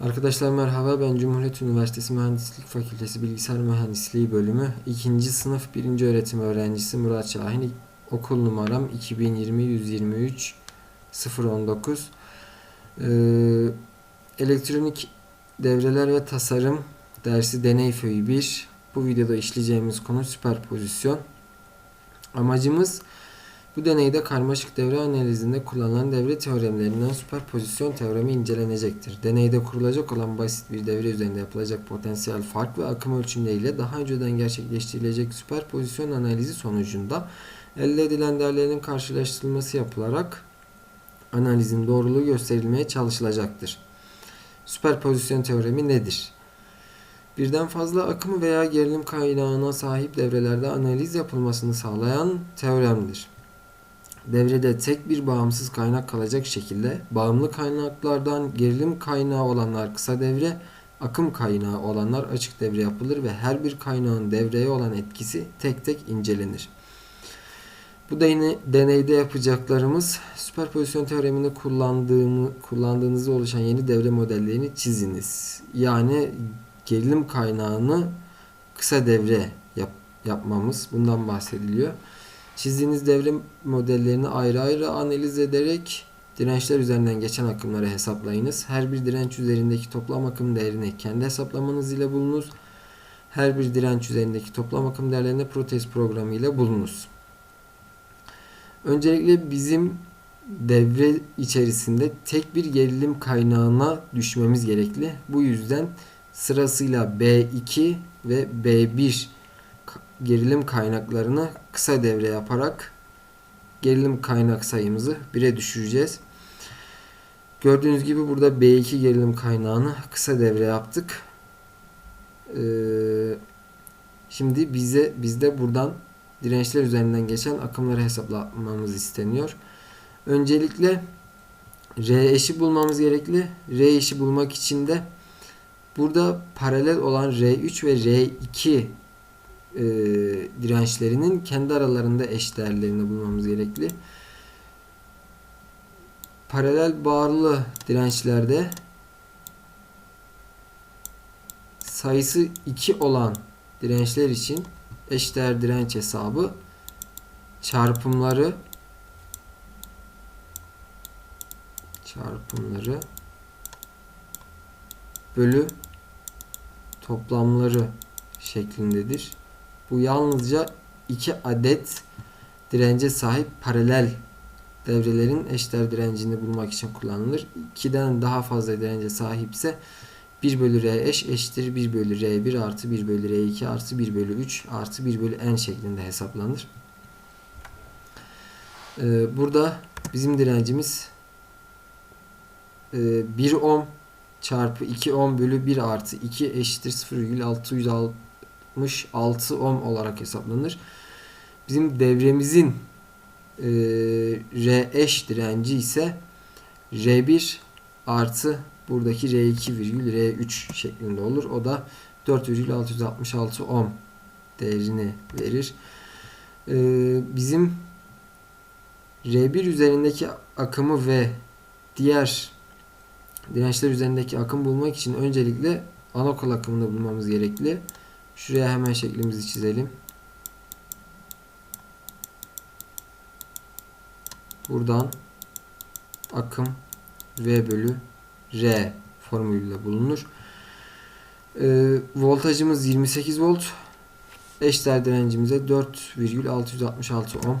Arkadaşlar merhaba ben Cumhuriyet Üniversitesi Mühendislik Fakültesi Bilgisayar Mühendisliği bölümü 2. sınıf 1. öğretim öğrencisi Murat Şahin okul numaram 2020 123 019 ee, elektronik devreler ve tasarım dersi deney föyü 1 bu videoda işleyeceğimiz konu süperpozisyon amacımız bu deneyde karmaşık devre analizinde kullanılan devre teoremlerinden süperpozisyon teoremi incelenecektir. Deneyde kurulacak olan basit bir devre üzerinde yapılacak potansiyel fark ve akım ölçümleriyle daha önceden gerçekleştirilecek süperpozisyon analizi sonucunda elde edilen değerlerin karşılaştırılması yapılarak analizin doğruluğu gösterilmeye çalışılacaktır. Süperpozisyon teoremi nedir? Birden fazla akım veya gerilim kaynağına sahip devrelerde analiz yapılmasını sağlayan teoremdir. Devrede tek bir bağımsız kaynak kalacak şekilde bağımlı kaynaklardan gerilim kaynağı olanlar kısa devre, akım kaynağı olanlar açık devre yapılır ve her bir kaynağın devreye olan etkisi tek tek incelenir. Bu deney, deneyde yapacaklarımız süperpozisyon teoremini kullandığını, kullandığınızda oluşan yeni devre modellerini çiziniz. Yani gerilim kaynağını kısa devre yap, yapmamız bundan bahsediliyor. Çizdiğiniz devre modellerini ayrı ayrı analiz ederek dirençler üzerinden geçen akımları hesaplayınız. Her bir direnç üzerindeki toplam akım değerini kendi hesaplamanız ile bulunuz. Her bir direnç üzerindeki toplam akım değerlerini protez programı ile bulunuz. Öncelikle bizim devre içerisinde tek bir gerilim kaynağına düşmemiz gerekli. Bu yüzden sırasıyla B2 ve B1 gerilim kaynaklarını kısa devre yaparak gerilim kaynak sayımızı 1'e düşüreceğiz. Gördüğünüz gibi burada B2 gerilim kaynağını kısa devre yaptık. Ee, şimdi bize bizde buradan dirençler üzerinden geçen akımları hesaplamamız isteniyor. Öncelikle R eşi bulmamız gerekli. R eşi bulmak için de burada paralel olan R3 ve R2 e, dirençlerinin kendi aralarında eş değerlerini bulmamız gerekli. Paralel bağlı dirençlerde sayısı 2 olan dirençler için eşdeğer direnç hesabı çarpımları çarpımları bölü toplamları şeklindedir. Bu yalnızca iki adet dirence sahip paralel devrelerin eşdeğer direncini bulmak için kullanılır. 2'den daha fazla dirence sahipse 1 bölü R eş eşittir 1 bölü R1 artı 1 bölü R2 artı 1 bölü 3 artı 1 bölü N şeklinde hesaplanır. Ee, burada bizim direncimiz e, 1 ohm çarpı 2 ohm bölü 1 artı 2 eşittir 0,666 ohm olarak hesaplanır. Bizim devremizin e, R eş direnci ise R1 artı buradaki R2 virgül R3 şeklinde olur. O da 4,666 ohm değerini verir. Ee, bizim R1 üzerindeki akımı ve diğer dirençler üzerindeki akım bulmak için öncelikle anakol akımını bulmamız gerekli. Şuraya hemen şeklimizi çizelim. Buradan akım V bölü R formülüyle bulunur. E, voltajımız 28 volt. Eşdeğer direncimize 4,666 ohm.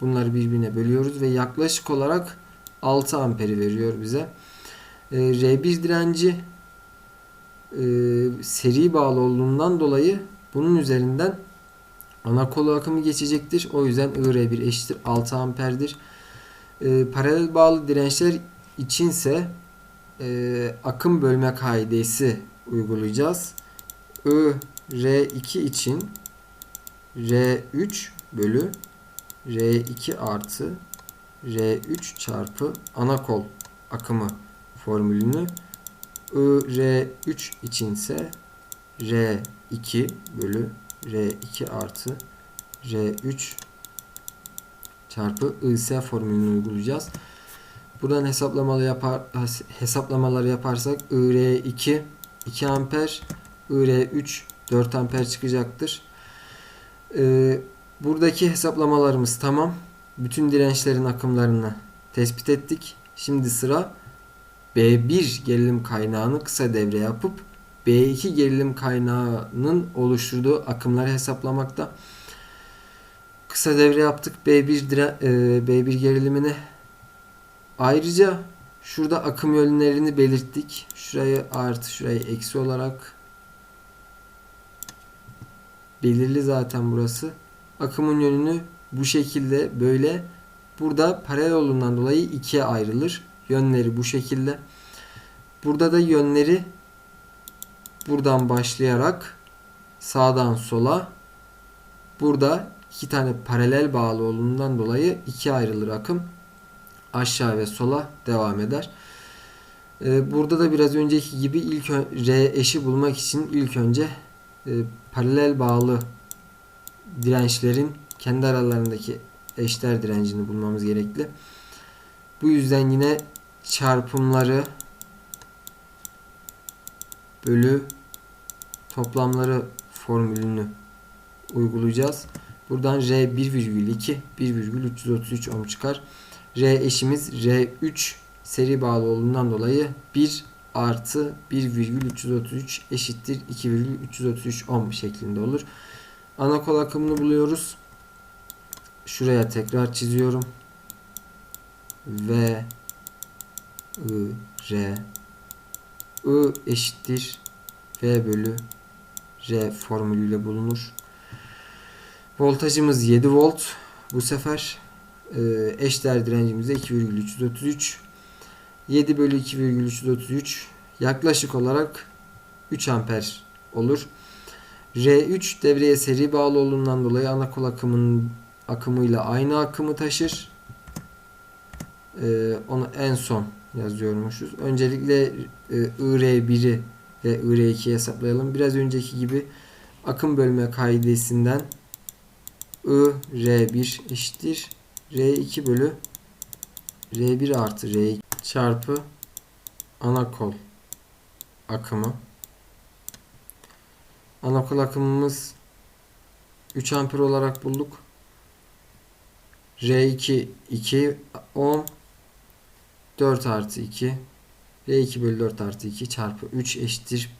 Bunları birbirine bölüyoruz ve yaklaşık olarak 6 amperi veriyor bize. E, R1 direnci e, seri bağlı olduğundan dolayı bunun üzerinden ana kolu akımı geçecektir. O yüzden IR1 eşittir 6 amperdir. E, paralel bağlı dirençler içinse e, akım bölme kaidesi uygulayacağız. I R2 için R3 bölü R2 artı R3 çarpı ana kol akımı formülünü I R3 içinse R2 bölü R2 artı R3 çarpı IS formülünü uygulayacağız. Buradan hesaplamalı yapar hesaplamaları yaparsak IR2 2 amper, IR3 4 amper çıkacaktır. Buradaki hesaplamalarımız tamam. Bütün dirençlerin akımlarını tespit ettik. Şimdi sıra B1 gerilim kaynağını kısa devre yapıp B2 gerilim kaynağının oluşturduğu akımları hesaplamakta. Kısa devre yaptık B1 dire, e, B1 gerilimini. Ayrıca şurada akım yönlerini belirttik. Şurayı artı şurayı eksi olarak belirli zaten burası. Akımın yönünü bu şekilde böyle burada paralel olduğundan dolayı ikiye ayrılır. Yönleri bu şekilde. Burada da yönleri buradan başlayarak sağdan sola burada iki tane paralel bağlı olduğundan dolayı ikiye ayrılır akım. Aşağı ve sola devam eder. Ee, burada da biraz önceki gibi ilk R eşi bulmak için ilk önce e, paralel bağlı dirençlerin kendi aralarındaki eşler direncini bulmamız gerekli. Bu yüzden yine çarpımları bölü toplamları formülünü uygulayacağız. Buradan R 1,2 1,333 ohm çıkar. R eşimiz R3 seri bağlı olduğundan dolayı 1 artı 1,333 eşittir 2,333 ohm şeklinde olur. Ana kol akımını buluyoruz. Şuraya tekrar çiziyorum. V I R I eşittir V bölü R formülüyle bulunur. Voltajımız 7 volt. Bu sefer eşdeğer direncimiz de 2,333 7 bölü 2,333 yaklaşık olarak 3 amper olur. R3 devreye seri bağlı olduğundan dolayı ana kol akımının akımıyla aynı akımı taşır. Ee, onu en son yazıyormuşuz. Öncelikle e, IR1'i ve IR2'yi hesaplayalım. Biraz önceki gibi akım bölme kaidesinden IR1 eşittir R2 bölü R1 artı R2 çarpı ana kol akımı. Ana kol akımımız 3 amper olarak bulduk. R2 2 ohm 4 artı 2 R2 bölü 4 artı 2 çarpı 3 eşittir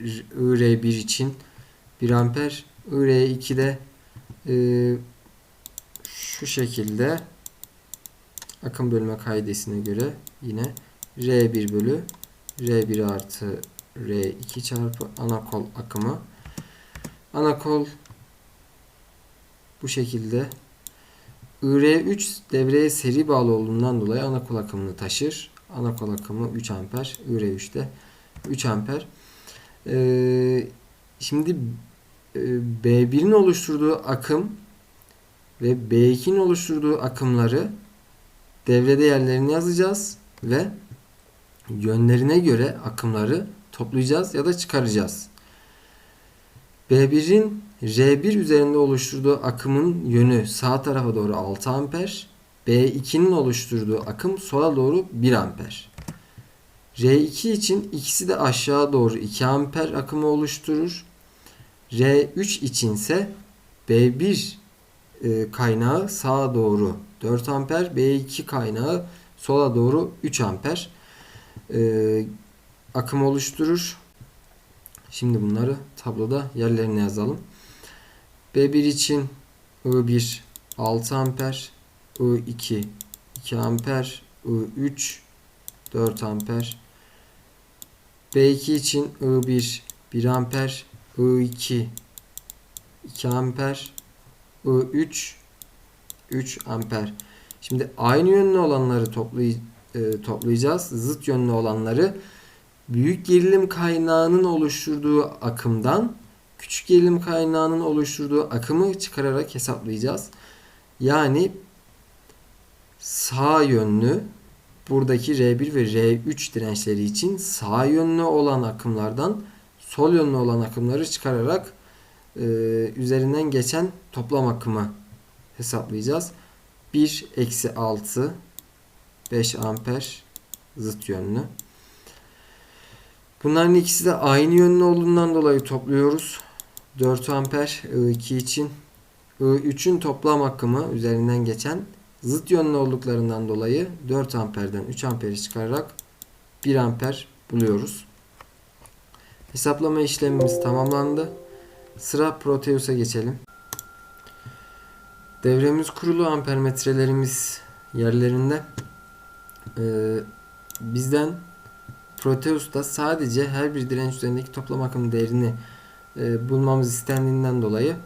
IR1 için 1 amper. IR2'de e, şu şekilde akım bölme kaidesine göre yine R1 bölü R1 artı R2 çarpı ana kol akımı. Ana kol bu şekilde IR3 devreye seri bağlı olduğundan dolayı ana kol akımını taşır. Ana kol akımı 3 amper. IR3'te 3 amper. Ee, şimdi e, B1'in oluşturduğu akım ve B2'nin oluşturduğu akımları devre değerlerini yazacağız ve yönlerine göre akımları toplayacağız ya da çıkaracağız. B1'in R1 üzerinde oluşturduğu akımın yönü sağ tarafa doğru 6 amper. B2'nin oluşturduğu akım sola doğru 1 amper. R2 için ikisi de aşağı doğru 2 amper akımı oluşturur. R3 içinse B1 e, kaynağı sağa doğru 4 amper, B2 kaynağı sola doğru 3 amper e, akım oluşturur. Şimdi bunları tabloda yerlerine yazalım. B1 için I1 6 amper, I2 2 amper, I3 4 amper. B2 için I1 1 amper, I2 2 amper, I3 3 amper. Şimdi aynı yönlü olanları toplay e, toplayacağız. Zıt yönlü olanları büyük gerilim kaynağının oluşturduğu akımdan küçük gerilim kaynağının oluşturduğu akımı çıkararak hesaplayacağız. Yani sağ yönlü buradaki R1 ve R3 dirençleri için sağ yönlü olan akımlardan sol yönlü olan akımları çıkararak e, üzerinden geçen toplam akımı hesaplayacağız. 1 eksi 6 5 amper zıt yönlü. Bunların ikisi de aynı yönlü olduğundan dolayı topluyoruz. 4 amper I2 için I3'ün toplam akımı üzerinden geçen zıt yönlü olduklarından dolayı 4 amperden 3 amperi çıkararak 1 amper buluyoruz. Hesaplama işlemimiz tamamlandı. Sıra Proteus'a geçelim. Devremiz kurulu ampermetrelerimiz yerlerinde. Ee, bizden Proteus'ta sadece her bir direnç üzerindeki toplam akım değerini e, bulmamız istendiğinden dolayı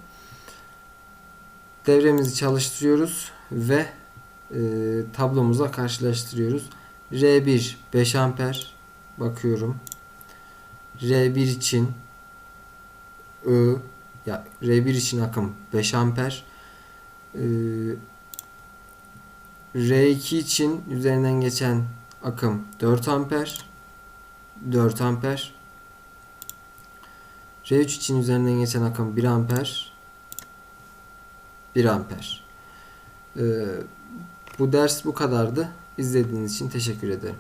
devremizi çalıştırıyoruz ve e, tablomuza karşılaştırıyoruz. R1 5 amper bakıyorum. R1 için I ya R1 için akım 5 amper. Ee, R2 için üzerinden geçen akım 4 amper. 4 amper. R3 için üzerinden geçen akım 1 amper. 1 amper. Ee, bu ders bu kadardı. İzlediğiniz için teşekkür ederim.